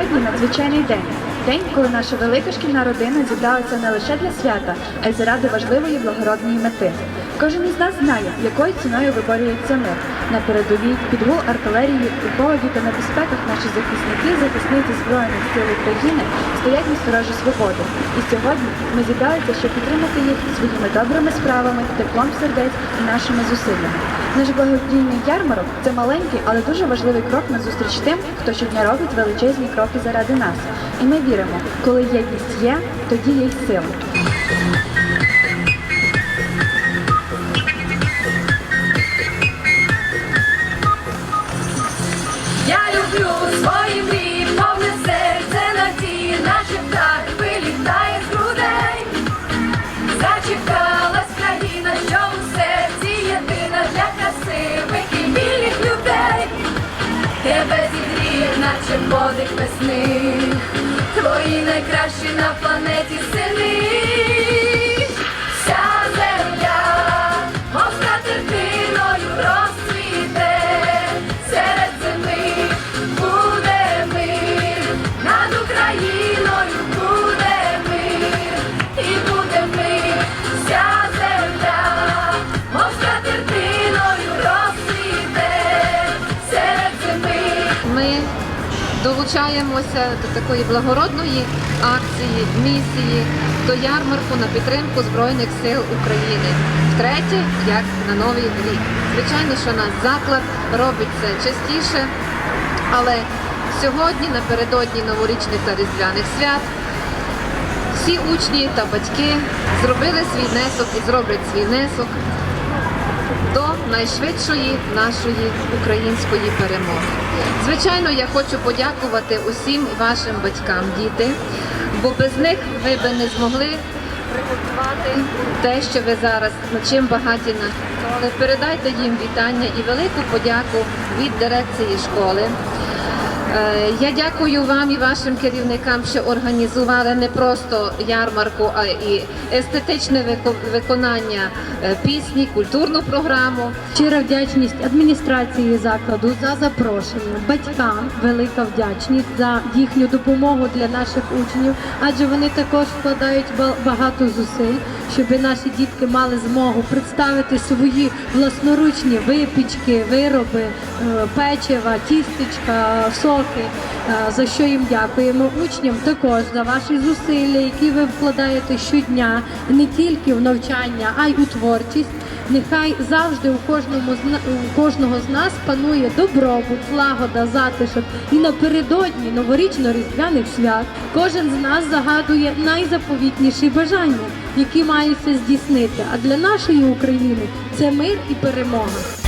Сьогодні надзвичайний день. День, коли наша велика шкільна родина зібралася не лише для свята, а й заради важливої благородної мети. Кожен із нас знає, якою ціною виборюється мир. На передовій, під гул артилерії, у холоді та небезпеках наші захисники, захисниці Збройних сил України стоять на сторожі свободи. І сьогодні ми зібралися, щоб підтримати їх своїми добрими справами, теплом сердець і нашими зусиллями. Наш благодійний ярмарок це маленький, але дуже важливий крок на зустріч тим, хто щодня робить величезні кроки заради нас. І ми віримо, коли єдність є, тоді є й сила. Подих весни, твої найкращі на планеті сини. Вся земля, мов скатертиною розцвіте, серед зими буде мир, над Україною буде мир, і буде мир, вся земля, мов скатертиною розцвіте, серед зими. Ми долучаємося до такої благородної акції, місії, до ярмарку на підтримку Збройних сил України. Втретє, як на новий рік. Звичайно, що наш заклад робить це частіше, але сьогодні, напередодні новорічних та різдвяних свят, всі учні та батьки зробили свій внесок і зроблять свій внесок до найшвидшої нашої української перемоги. Звичайно, я хочу подякувати усім вашим батькам, діти, бо без них ви би не змогли приготувати те, що ви зараз чим багаті на школи. Передайте їм вітання і велику подяку від дирекції школи. Е, Я дякую вам і вашим керівникам, що організували не просто ярмарку, а і естетичне вико- виконання е, пісні, культурну програму. Щира вдячність адміністрації закладу за запрошення, батькам велика вдячність за їхню допомогу для наших учнів, адже вони також вкладають ба- багато зусиль, щоб наші дітки мали змогу представити свої власноручні випічки, вироби, е, печива, тістечка, соки. е, За що їм дякуємо учням також за ваші зусилля, які ви вкладаєте щодня не тільки в навчання, а й у творчість. Нехай завжди у кожному у кожного з нас панує добробут, злагода, затишок. І напередодні новорічно-різдвяних свят кожен з нас загадує найзаповітніші бажання, які маються здійснити. А для нашої України це мир і перемога.